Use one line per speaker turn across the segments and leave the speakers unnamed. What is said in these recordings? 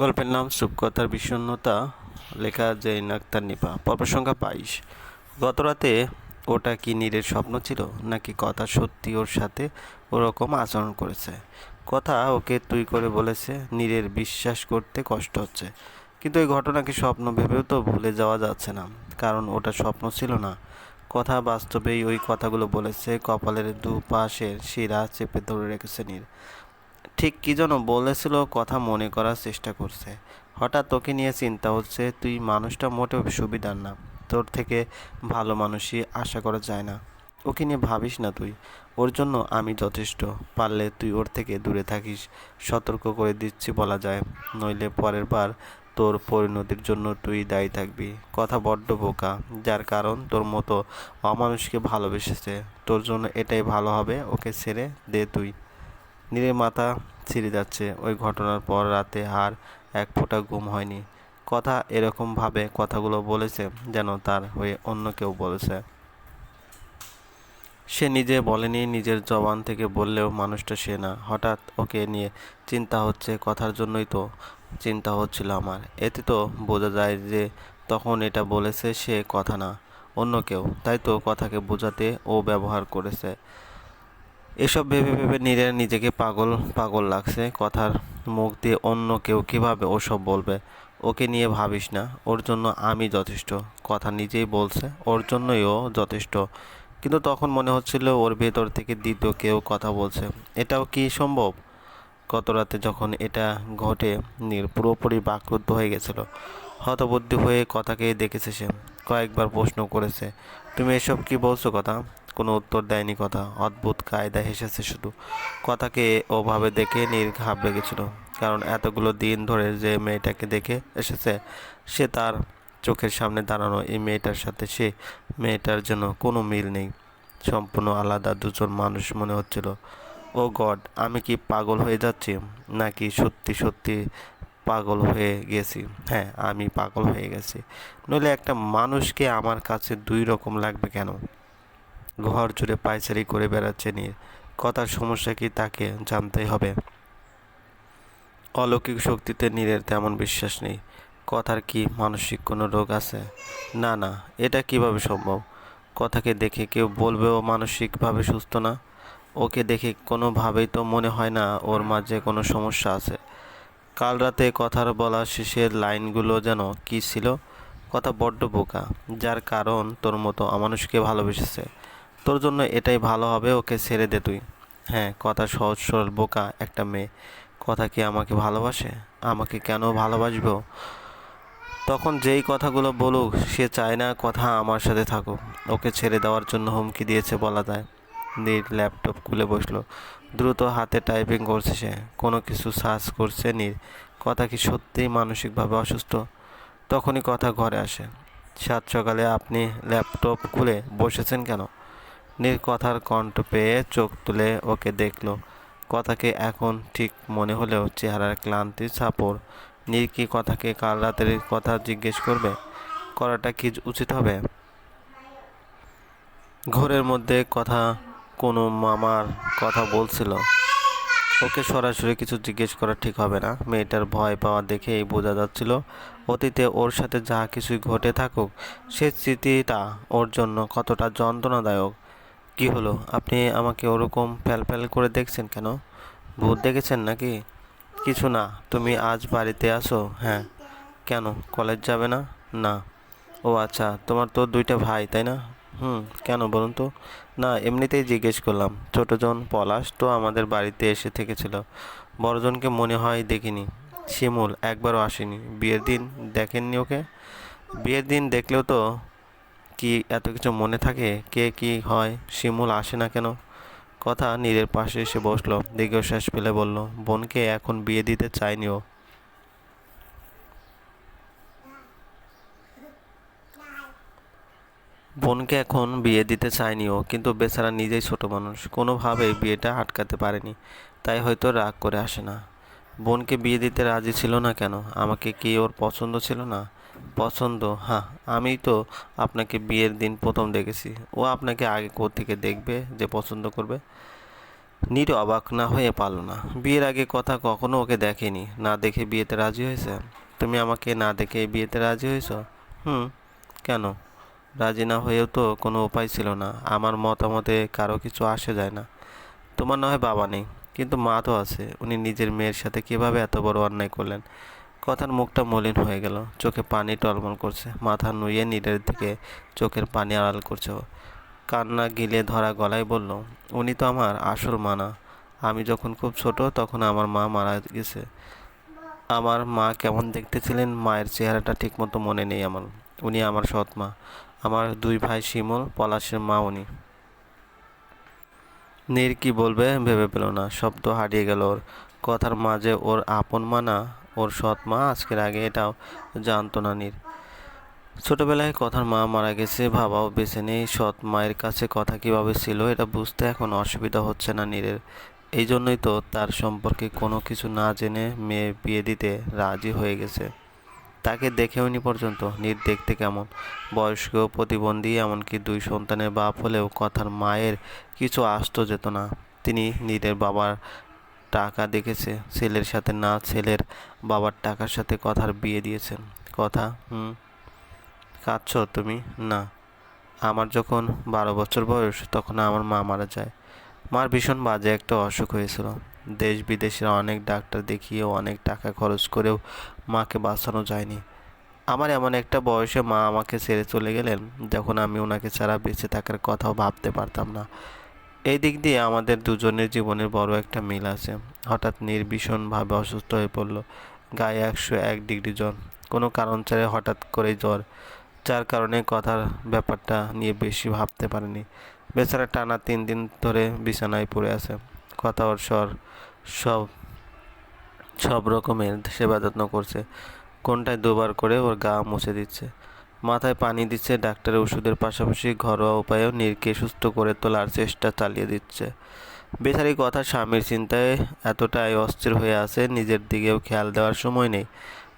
গল্পের নাম সুপকথার বিষণ্ণতা, লেখা জৈন আক্তার নিপা। পর্ব সংখ্যা বাইশ। গতরাতে ওটা কি নীরের স্বপ্ন ছিল, নাকি কথা সত্যি ওর সাথে ওরকম আচরণ করেছে? কথা ওকে তুই করে বলেছে, নীরের বিশ্বাস করতে কষ্ট হচ্ছে। কিন্তু এই ঘটনাকে স্বপ্ন ভেবেও তো ভুলে যাওয়া যাচ্ছে না, কারণ ওটা স্বপ্ন ছিল না। কথা বাস্তবেই ওই কথাগুলো বলেছে, কপালের দুপাশের শিরা চেপে ধরে রেখেছে নীর। ঠিক কী যেন বলেছিল কথা মনে করার চেষ্টা করছে। হঠাৎ তোকে নিয়ে চিন্তা হচ্ছে, তুই মানুষটা মোটেও সুবিধার না। তোর থেকে ভালো মানুষই আশা করা যায় না। ওকে নিয়ে ভাবিস না তুই। ওর জন্য আমি যথেষ্ট। পারলে তুই ওর থেকে দূরে থাকিস। সতর্ক করে দিচ্ছি বলা যায়। নইলে পরের বার তোর পরিণতির জন্য তুই দায়ী থাকবি। কথা বড্ড বোকা, যার কারণ তোর মতো অমানুষকে ভালোবেসেছে। তোর জন্য এটাই ভালো হবে, ওকে ছেড়ে দে তুই। নীরের মাথা ছিঁড়ে যাচ্ছে। ওই ঘটনার পর রাতে আর এক ফোঁটা ঘুম হয়নি। কথা এরকমভাবে কথাগুলো বলেছে যেন তার হয়ে অন্য কেউ বলেছে। সে নিজে বলেনি, নিজের জবান থেকে বললেও মানুষটা সে না। হঠাৎ ওকে নিয়ে চিন্তা হচ্ছে কথার জন্যই তো চিন্তা হচ্ছিল আমার। এতে তো বোঝা যায় যে তখন এটা বলেছে সে কথা না, অন্য কেউ। তাই তো কথাকে বোঝাতে ও ব্যবহার করেছে। এসব ভেবে ভেবে নীরের নিজেকে পাগল পাগল লাগছে। কথার মুখ দিয়ে অন্য কেউ কীভাবে ওসব বলবে? ওকে নিয়ে ভাবিস না। ওর জন্য আমি যথেষ্ট। কথা নিজেই বলছে, ওর জন্যই ও যথেষ্ট। কিন্তু তখন মনে হচ্ছিল ওর ভেতর থেকে দ্বিতীয় কেউ কথা বলছে। এটাও কি সম্ভব? গত রাতে যখন এটা ঘটে, নীর পুরোপুরি বাকরুদ্ধ হয়ে গেছিল। হতবুদ্ধি হয়ে কথাকে দেখেছে সে। কয়েকবার প্রশ্ন করেছে, তুমি এসব কি বলছো কথা? কোনো উত্তর দেয়নি কথা। অদ্ভুত কায়দা হেসেছে শুধু। কথাকে ওভাবে দেখে নীর ঘাবড়ে গেছিল। কারণ এতগুলো দিন ধরে যে মেয়েটাকে দেখে এসেছে, সে তার চোখের সামনে দাঁড়ানো এই মেয়েটার সাথে সে মেয়েটার জন্য কোনো মিল নেই। সম্পূর্ণ আলাদা দুজন মানুষ মনে হচ্ছিল। ও গড, আমি কি পাগল হয়ে যাচ্ছি? নাকি সত্যি সত্যি পাগল হয়ে গেছি? হ্যাঁ আমি পাগল হয়ে গেছি। নইলে একটা মানুষকে আমার কাছে দুই রকম লাগবে কেন? ঘর জুড়ে পায়চারি করে বেড়াচ্ছে নিয়ে কথার সমস্যা কি তাকে জানতেই হবে। অলৌকিক শক্তিতে নীরের তেমন বিশ্বাস নেই। কথার কি মানসিক কোনো রোগ আছে? না না, এটা কীভাবে সম্ভব? কথাকে দেখে কেউ বলবেও মানসিকভাবে সুস্থ না? ওকে দেখে কোনোভাবেই তো মনে হয় না ওর মাঝে কোনো সমস্যা আছে। কাল রাতে কথার বলা শেষের লাইনগুলো যেন কি ছিল? কথা বড্ড বোকা, যার কারণ তোর মতো অমানুষকে ভালোবেসেছে। তোর জন্য এটাই ভালো হবে, ওকে ছেড়ে দে তুই। হ্যাঁ কথা সহজ সরল বোকা একটা মেয়ে। কথা কি আমাকে ভালোবাসে? আমাকে কেন ভালোবাসবো? তখন যেই কথাগুলো বলুক, সে চায় না কথা আমার সাথে থাকুক। ওকে ছেড়ে দেওয়ার জন্য হুমকি দিয়েছে বলা যায়। নীর ল্যাপটপ খুলে বসল। দ্রুত হাতে টাইপিং করছে সে। কোনো কিছু সার্চ করছে নীর। কথা কি সত্যিই মানসিকভাবে অসুস্থ? তখনই কথা ঘরে আসে। সাত সকালে আপনি ল্যাপটপ খুলে বসেছেন কেন? নীর কথার কণ্ঠ পেয়ে চোখ তুলে ওকে দেখল। কথাকে এখন ঠিক মনে হলেও চেহারার ক্লান্তি ছাপড় নীর কি কথাকে কাল রাতের কথা জিজ্ঞেস করবে? করাটা কি উচিত হবে? ঘরের মধ্যে কথা কোনো মামার কথা বলছিল। ওকে সরাসরি কিছু জিজ্ঞেস করা ঠিক হবে না। মেয়েটার ভয় পাওয়া দেখেই বোঝা যাচ্ছিল, অতীতে ওর সাথে যা কিছুই ঘটে থাকুক, সে স্মৃতিটা ওর জন্য কতটা যন্ত্রণাদায়ক। কি হলো? আপনি আমাকে ওরকম ফ্যাল ফ্যাল করে দেখছেন কেন? ভূত দেখেছেন নাকি? কিছু না, তুমি আজ বাড়িতে আসো হ্যাঁ। কেন, কলেজ যাবে না? না। ও আচ্ছা তোমার তো দুইটা ভাই, তাই না? হুম, কেন বলুন তো? না, এমনিতেই জিজ্ঞেস করলাম। ছোটোজন পলাশ তো আমাদের বাড়িতে এসে থেকেছিল। বড়জনকে মনে হয় দেখিনি। শিমুল, একবারও আসেনি। বিয়ের দিন দেখেননি ওকে? বিয়ের দিন দেখলেও তো কি এত কিছু মনে থাকে? কে কি হয়? শিমুল আসে না কেন? কথা নীরের পাশে এসে বসল, দীর্ঘশ্বাস ফেলে বলল, বোনকে এখন বিয়ে দিতে চায়নি ও বোনকে এখন বিয়ে দিতে চায়নি ও কিন্তু বেচারা নিজেই ছোট মানুষ, কোনোভাবেই বিয়েটা আটকাতে পারেনি, তাই হয়তো রাগ করে আসে না। বোনকে বিয়ে দিতে রাজি ছিল না কেন? আমাকে কি ওর পছন্দ ছিল না? পছন্দ? হ্যাঁ আমি তো আপনাকে বিয়ের দিন প্রথম দেখেছি। ও আপনাকে আগে থেকে দেখবে যে পছন্দ করবে? নীর অবাক না হয়ে পারল না। বিয়ের আগে কথা কখনো ওকে দেখেনি। না দেখে বিয়েতে রাজি হয়েছে? তুমি আমাকে না দেখে বিয়েতে রাজি হয়েছ? হুম, কেন? রাজি না হয়েও তো কোনো উপায় ছিল না। আমার মতামতে কারও কিছু আসে যায় না। তোমার না হয় বাবা নেই, কিন্তু মা তো আছে। উনি নিজের মেয়ের সাথে কীভাবে এত বড় অন্যায় করলেন? কথার মুখটা মলিন হয়ে গেল। চোখে পানি টলমল করছে। মাথা নুয়ে নীরের দিকে চোখের পানি আড়াল করছে কান্না গিলে ধরা গলায় বলল, উনি তো আমার আসল মানা। আমি যখন খুব ছোট, তখন আমার মা মারা গেছে। আমার মা কেমন দেখতে ছিলেন মায়ের চেহারাটা ঠিকমতো মনে নেই আমার। উনি আমার সৎ মা। আমার দুই ভাই শিমল, পলাশের মা উনি। নীর কি বলবে ভেবে পেল না। শব্দ হারিয়ে গেল ওর। কথার মাঝে ওর আপন মা না ওর সৎ মা আজকের আগে এটাও জানতো না নীর ছোটবেলায় কথার মা মারা গেছে ভাবাও বেছে নেই, সৎ মায়ের কাছে কথা কীভাবে ছিল এটা বুঝতে এখন অসুবিধা হচ্ছে না নীরের এই জন্যই তো তার সম্পর্কে কোনো কিছু না জেনে মেয়ে বিয়ে দিতে রাজি হয়ে গেছে। তাকে দেখেওনি পর্যন্ত নীর দেখতে কেমন। বয়স্ক, প্রতিবন্ধী, এমনকি দুই সন্তানের বাপ হলেও কথার মায়ের কিছু আসতো যেত না। তিনি নীরের বাবার টাকা দেখেছে, ছেলের সাথে না, ছেলের বাবার টাকার সাথে কথার বিয়ে দিয়েছেন কথা, হুম? কাঁদছ তুমি? না। আমার যখন বারো বছর বয়স, তখন আমার মা মারা যায়। মার ভীষণ বাজে একটা অসুখ হয়েছিল। দেশ বিদেশের অনেক ডাক্তার দেখিয়েও অনেক টাকা খরচ করেও মাকে বাঁচানো যায়নি। আমার এমন একটা বয়সে মা আমাকে ছেড়ে চলে গেলেন, যখন আমি ওনাকে ছাড়া বেঁচে থাকার কথাও ভাবতে পারতাম না। এই দিক দিয়ে আমাদের দুজনের জীবনের বড় একটা মিল আছে। হঠাৎ নির্ভীষণভাবে অসুস্থ হয়ে পড়ল, গায়ে একশো এক ডিগ্রি জ্বর। কোনো কারণ ছাড়া হঠাৎ করে জ্বর, যার কারণে কথার ব্যাপারটা নিয়ে বেশি ভাবতে পারেনি। বেচারা টানা তিন দিন ধরে বিছানায় পড়ে আছে। কথা ওর স্বর সব সব রকমের সেবা যত্ন করছে। কোনটায় দুবার করে ওর গা মুছে দিচ্ছে। মাথায় পানি দিচ্ছে, ডাক্তারের ওষুধের পাশাপাশি ঘরোয়া উপায়েও নীরকে সুস্থ করে তোলার চেষ্টা চালিয়ে দিচ্ছে। বেচারি কথা স্বামীর চিন্তায় এতটাই অস্থির হয়ে আছে, নিজের দিকেও খেয়াল দেওয়ার সময় নেই,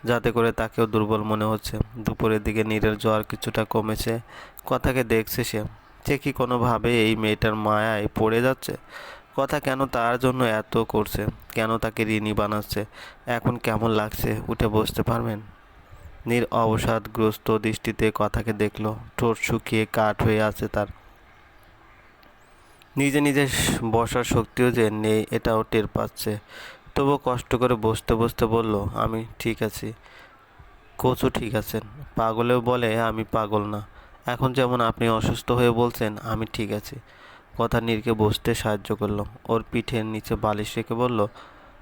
যাতে করে তাকেও দুর্বল মনে হচ্ছে। দুপুরের দিকে নীরের জ্বর কিছুটা কমেছে, কথাকে দেখছে সে। সে কি কোনোভাবে এই মেয়েটার মায়ায় পড়ে যাচ্ছে? কথা কেন তার জন্য এত করছে? কেন তাকে ঋণী বানাচ্ছে? এখন কেমন লাগছে? উঠে বসতে পারবেন? নীর অবসাদগ্রস্ত দৃষ্টিতে কথাকে দেখল, ঠোঁট শুকিয়ে কাঠ হয়ে আছে তার। নিজে নিজে বসার শক্তিও যে নেই, এটাও টের পাচ্ছে। তবু কষ্ট করে বসতে বসতে বলল, আমি ঠিক আছি। কোচও ঠিক আছেন। পাগলেও বলে, আমি পাগল না। এখন যেমন আপনি অসুস্থ হয়ে বলছেন, আমি ঠিক আছি। কথা নীরকে বসতে সাহায্য করল। ওর পিঠের নিচে বালিশ রেখে বলল,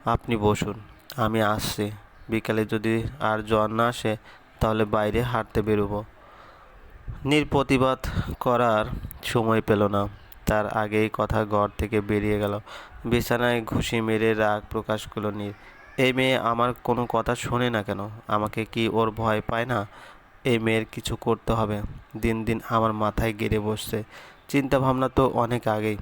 আপনি বসুন, আমি আসছি। বিকালে যদি আর জ্বর না আসে, তাহলে বাইরে হাঁটতে বেরোবো। নীর প্রতিবাদ করার সময় পেল না। তার আগেই কথা ঘর থেকে বেরিয়ে গেল। বিছানায় ঘুষি মেরে রাগ প্রকাশ করল নীর। এই মেয়ে আমার কোনো কথা শোনে না কেন? আমাকে কি ওর ভয় পায় না? এই মেয়ের কিছু করতে হবে। দিন দিন আমার মাথায় গেড়ে বসছে। চিন্তা ভাবনা তো অনেক আগেই।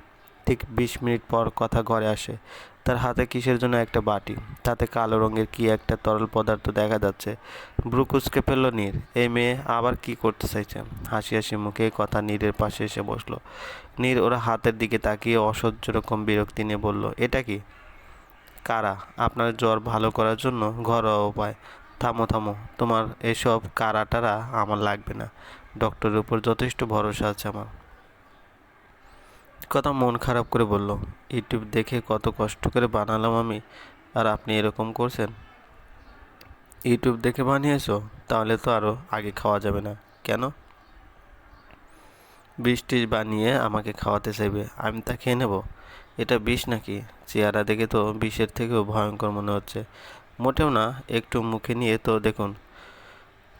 ঠিক বিশ মিনিট পর কথা ঘরে আসে। তার হাতে কিসের জন্য একটা বাটি? তাতে কালো রঙের কি একটা তরল পদার্থ দেখা যাচ্ছে? ব্রুকুসকে ফেলল নীর। এই মেয়ে আবার কি করতে চাইছে? হাসি হাসি মুখে কথা নীরের পাশে এসে বসল। নীর ওরা হাতের দিকে তাকিয়ে অসহ্য রকম বিরক্তি নিয়ে বলল, এটা কি? কারা? আপনার জ্বর ভালো করার জন্য ঘরোয়া উপায়। থামো থামো। তোমার এসব কারাটারা আমার লাগবে না। ডক্টরের উপর যথেষ্ট ভরসা আছে আমার। কথা মন খারাপ করে বলল, ইউটিউব দেখে কত কষ্ট করে বানালাম আমি, আর আপনি এরকম করছেন? ইউটিউব দেখে বানিয়েছো, তাহলে তো আরও আগে খাওয়া যাবে না, কেন? বৃষ্টি বানিয়ে আমাকে খাওয়াতে চাইবে, আমি তা খেয়ে নেব, এটা বিষ নাকি? চেহারা দেখে তো বিষের থেকেও ভয়ঙ্কর মনে হচ্ছে, মোটেও না, একটু মুখে নিয়ে তো দেখুন।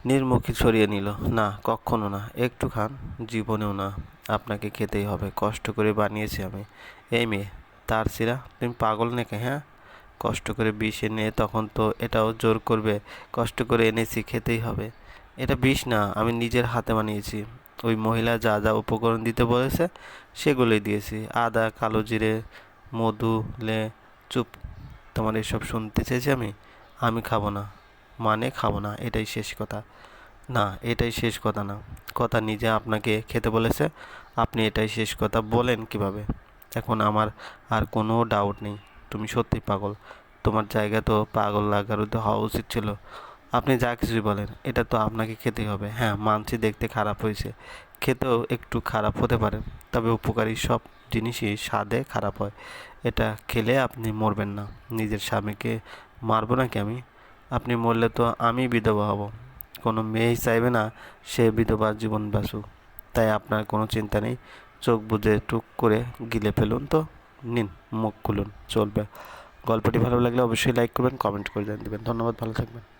নির্মুখী ছড়িয়ে নিল, না, কখনো না, একটু খান, জীবনেও না, আপনাকে খেতেই হবে, কষ্ট করে বানিয়েছি আমি। এই মেয়ে, তার সিরা তুমি পাগল নাকি হ্যাঁ? কষ্ট করে বিষ এনে তখন তো এটাও জোর করবে, কষ্ট করে এনেছি, খেতেই হবে। এটা বিষ না, আমি নিজের হাতে বানিয়েছি। ওই মহিলা যা যা উপকরণ দিতে বলেছে, সেগুলোই দিয়েছি। আদা, কালো জিরে, মধু, লে, চুপ। তোমার এসব শুনতে চেয়েছি আমি? আমি খাব না। মানে খাব না, এটাই শেষ কথা। না, এটাই শেষ কথা না। কথা নিজে আপনাকে খেতে বলেছে, আপনি এটাই শেষ কথা বলেন কীভাবে? এখন আমার আর কোনো ডাউট নেই। তুমি সত্যি পাগল। তোমার জায়গা তো পাগল লাগার তো হওয়া উচিত ছিল। আপনি যা কিছুই বলেন, এটা তো আপনাকে খেতেই হবে। হ্যাঁ মানছি দেখতে খারাপ হয়েছে। খেতেও একটু খারাপ হতে পারে। তবে উপকারী সব জিনিসই স্বাদে খারাপ হয়। এটা খেলে আপনি মরবেন না। নিজের স্বামীকে মারবো নাকি আমি? আপনি মরলে তো আমি বিধবা হব। কোনো মেয়েই চাইবে না, সে বিধবার জীবন বাঁচুক। তাই আপনার কোনো চিন্তা নেই। চোখ বুঝে টুক করে গিলে ফেলুন তো। নিন, মুখ খুলুন, চলবে। গল্পটি ভালো লাগলে অবশ্যই লাইক করবেন কমেন্ট করে জানিয়ে দেবেন। ধন্যবাদ, ভালো থাকবেন।